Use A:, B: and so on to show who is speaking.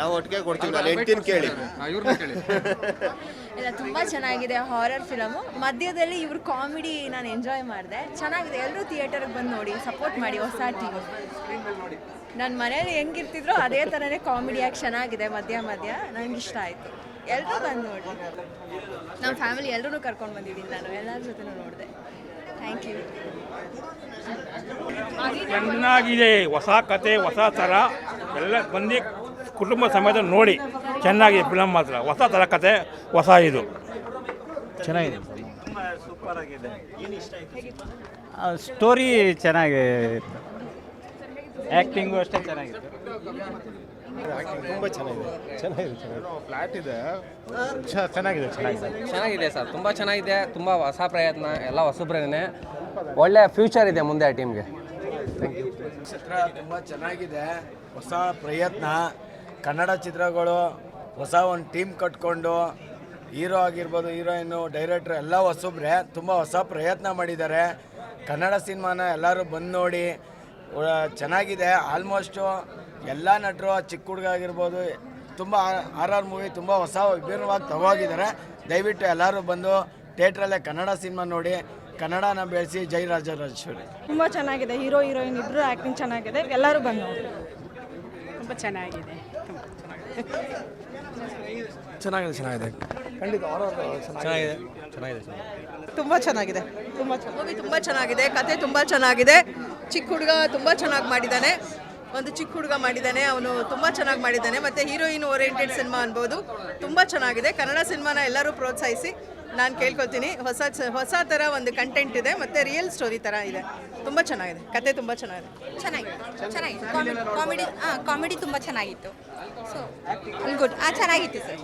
A: ನಾವು ಒಟ್ಟಿಗೆ ಕೊಡ್ತೀವಿ ನಾನು ಹೆಂಡ್ತಿನ ಕೇಳಿ.
B: ಇವ್ರನ್ನ ಕೇಳಿ.
C: ಇಲ್ಲ ತುಂಬ ಚೆನ್ನಾಗಿದೆ ಹಾರರ್ ಫಿಲಮು ಮಧ್ಯದಲ್ಲಿ ಇವ್ರ ಕಾಮಿಡಿ ನಾನು ಎಂಜಾಯ್ ಮಾಡಿದೆ. ಚೆನ್ನಾಗಿದೆ ಎಲ್ಲರೂ ಥಿಯೇಟರ್ಗೆ ಬಂದು ನೋಡಿ ಸಪೋರ್ಟ್ ಮಾಡಿ ಹೊಸ ಟೀಮ್ ನನ್ನ ಮನೇಲಿ ಹೆಂಗಿರ್ತಿದ್ರು ಅದೇ ಥರನೇ ಕಾಮಿಡಿಯಾಗಿ ಚೆನ್ನಾಗಿದೆ ಮಧ್ಯ ಮಧ್ಯ. ನನಗೆ ಇಷ್ಟ ಆಯಿತು. ಎಲ್ಲರೂ ಬಂದು ನೋಡಿ. ನಮ್ಮ ಫ್ಯಾಮಿಲಿ ಎಲ್ಲರೂ ಕರ್ಕೊಂಡು ಬಂದಿದ್ದೀನಿ ನಾನು ಎಲ್ಲರ ಜೊತೆನೂ ನೋಡಿದೆ. ಥ್ಯಾಂಕ್ ಯು
D: ಚೆನ್ನಾಗಿದೆ ಹೊಸ ಕತೆ ಹೊಸ ಥರ. ಎಲ್ಲ ಬಂದು ಕುಟುಂಬ ಸಮೇತ ನೋಡಿ ಚೆನ್ನಾಗಿ ಫಿಲಮ್ ಮಾತ್ರ. ಹೊಸ ಥರ ಕತೆ ಹೊಸ ಇದು.
E: ಚೆನ್ನಾಗಿದೆ ಸ್ಟೋರಿ ಚೆನ್ನಾಗಿ ಆ್ಯಕ್ಟಿಂಗು ಅಷ್ಟೇ ಚೆನ್ನಾಗಿತ್ತು
A: ತುಂಬ ಚೆನ್ನಾಗಿದೆ. ಚೆನ್ನಾಗಿದೆ
F: ಫ್ಲಾಟ್ ಇದೆ. ಚ- ಚೆನ್ನಾಗಿದೆ ಚೆನ್ನಾಗಿದೆ.
B: ಚೆನ್ನಾಗಿದೆ ಸರ್. ತುಂಬ ಚೆನ್ನಾಗಿದೆ. ತುಂಬ ಹೊಸ ಪ್ರಯತ್ನ ಎಲ್ಲ ಹೊಸಬ್ರೇನೆ ಒಳ್ಳೆ ಫ್ಯೂಚರ್ ಇದೆ ಮುಂದೆ ಆ ಟೀಮ್ಗೆ
G: ಚಿತ್ರ ತುಂಬ ಚೆನ್ನಾಗಿದೆ. ಹೊಸ ಪ್ರಯತ್ನ. ಕನ್ನಡ ಚಿತ್ರಗಳು ಹೊಸ ಒಂದು ಟೀಮ್ ಕಟ್ಕೊಂಡು ಹೀರೋ ಆಗಿರ್ಬೋದು ಹೀರೋಯಿನ್ನು, ಡೈರೆಕ್ಟ್ರು ಎಲ್ಲ ಹೊಸಬ್ರೆ, ತುಂಬ ಹೊಸ ಪ್ರಯತ್ನ ಮಾಡಿದ್ದಾರೆ. ಕನ್ನಡ ಸಿನಿಮಾನ ಎಲ್ಲರೂ ಬಂದು ನೋಡಿ ಚೆನ್ನಾಗಿದೆ. ಆಲ್ಮೋಸ್ಟು ಎಲ್ಲ ನಟರು, ಚಿಕ್ಕ ಹುಡುಗ ಆಗಿರ್ಬೋದು, ತುಂಬ ಆರ್ ಆರ್ ಮೂವಿ ತುಂಬ ಹೊಸ, ವಿಭಿನ್ನವಾಗಿ ತಗೋಗಿದ್ದಾರೆ ದಯವಿಟ್ಟು ಎಲ್ಲರೂ ಬಂದು ಥಿಯೇಟ್ರಲ್ಲೇ ಕನ್ನಡ ಸಿನಿಮಾ ನೋಡಿ, ಕನ್ನಡನ ಬೆಳೆಸಿ ಜೈ ರಾಜರಾಜೇಶ್ವರಿ.
H: ತುಂಬ ಚೆನ್ನಾಗಿದೆ. ಹೀರೋ, ಹೀರೋಯಿನ್ ಇಬ್ಬರು ಆ್ಯಕ್ಟಿಂಗ್ ಚೆನ್ನಾಗಿದೆ. ಎಲ್ಲರೂ ಬಂದು
I: ತುಂಬ ಚೆನ್ನಾಗಿದೆ.
B: ಚೆನ್ನಾಗಿದೆ ಚೆನ್ನಾಗಿದೆ. ಚೆನ್ನಾಗಿದೆ. ಚೆನ್ನಾಗಿದೆ
H: ತುಂಬ ಚೆನ್ನಾಗಿದೆ ತುಂಬ
I: ಮೂವಿ ತುಂಬ ಚೆನ್ನಾಗಿದೆ ಕತೆ ತುಂಬ ಚೆನ್ನಾಗಿದೆ. ಚಿಕ್ಕ ಹುಡುಗ ತುಂಬ ಚೆನ್ನಾಗಿ ಮಾಡಿದ್ದಾನೆ. ಒಂದು ಚಿಕ್ಕ ಹುಡುಗ ಮಾಡಿದ್ದಾನೆ ಅವನು ತುಂಬ ಚೆನ್ನಾಗಿ ಮಾಡಿದ್ದಾನೆ. ಮತ್ತು ಹೀರೋಯಿನ್ ಓರಿಯೆಂಟೆಡ್ ಸಿನಿಮಾ ಅನ್ಬೋದು. ತುಂಬ ಚೆನ್ನಾಗಿದೆ. ಕನ್ನಡ ಸಿನಿಮಾನ ಎಲ್ಲರೂ ಪ್ರೋತ್ಸಾಹಿಸಿ. ನಾನು ಕೇಳ್ಕೊಳ್ತೀನಿ. ಹೊಸ ಹೊಸ ಥರ ಒಂದು ಕಂಟೆಂಟ್ ಇದೆ, ಮತ್ತು ರಿಯಲ್ ಸ್ಟೋರಿ ಥರ ಇದೆ. ತುಂಬ ಚೆನ್ನಾಗಿದೆ. ಕತೆ ತುಂಬ ಚೆನ್ನಾಗಿದೆ.
C: ಚೆನ್ನಾಗಿತ್ತು. ಚೆನ್ನಾಗಿತ್ತು. ಕಾಮಿಡಿ ಕಾಮಿಡಿ ಹಾಂ ಕಾಮಿಡಿ ತುಂಬ ಚೆನ್ನಾಗಿತ್ತು. ಸೊ ಗುಡ್ ಹಾಂ ಚೆನ್ನಾಗಿತ್ತು ಸರ್